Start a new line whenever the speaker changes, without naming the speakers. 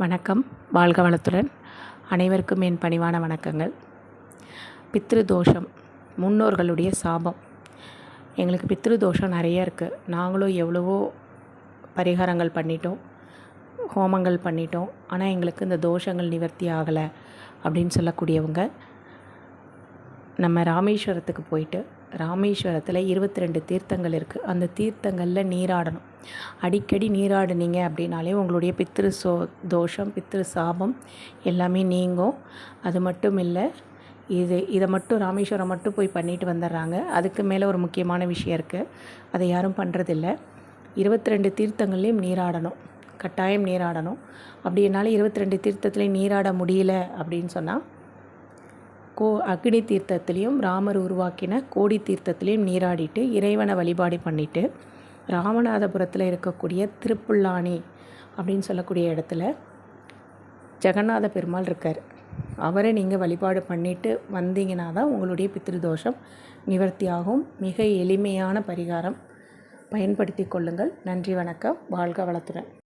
வணக்கம். வாழ்க வளத்துடன். அனைவருக்கும் என் பணிவான வணக்கங்கள். பித்ரு தோஷம் முன்னோர்களுடைய சாபம். எங்களுக்கு பித்ரு தோஷம் நிறைய இருக்குது நாங்களும் எவ்வளவோ பரிகாரங்கள் பண்ணிட்டோம் ஹோமங்கள் பண்ணிட்டோம். ஆனால் எங்களுக்கு இந்த தோஷங்கள் நிவர்த்தி ஆகலை அப்படின்னு சொல்லக்கூடியவங்க நம்ம ராமேஸ்வரத்துக்கு போயிட்டு ராமேஸ்வரத்தில் இருபத்தி ரெண்டு தீர்த்தங்கள் இருக்குது அந்த தீர்த்தங்களில் நீராடணும். அடிக்கடி நீராடினீங்க அப்படின்னாலே உங்களுடைய பித்ரு சோ தோஷம் பித்ரு சாபம் எல்லாமே நீங்கும். அது மட்டும் இல்லை இது இதை மட்டும் ராமேஸ்வரம் மட்டும் போய் பண்ணிட்டு வந்துடுறாங்க. அதுக்கு மேலே ஒரு முக்கியமான விஷயம் இருக்குது அதை யாரும் பண்ணுறதில்ல இருபத்தி ரெண்டு தீர்த்தங்கள்லேயும் நீராடணும். கட்டாயம் நீராடணும். அப்படி என்னால் இருபத்தி ரெண்டு தீர்த்தத்துலேயும் நீராட முடியல அப்படின்னு சொன்னால் கோ அக்னி தீர்த்தத்துலேயும் ராமர் உருவாக்கின கோடி தீர்த்தத்துலேயும் நீராடிட்டு இறைவனை வழிபாடு பண்ணிவிட்டு ராமநாதபுரத்தில் இருக்கக்கூடிய திருப்புல்லானி அப்படின்னு சொல்லக்கூடிய இடத்துல ஜெகநாத பெருமாள் இருக்கார். அவரை நீங்கள் வழிபாடு பண்ணிவிட்டு வந்தீங்கன்னா தான் உங்களுடைய பித்திருதோஷம் நிவர்த்தி ஆகும் மிக எளிமையான பரிகாரம். பயன்படுத்தி கொள்ளுங்கள். நன்றி வணக்கம். வாழ்க வளத்துடன்.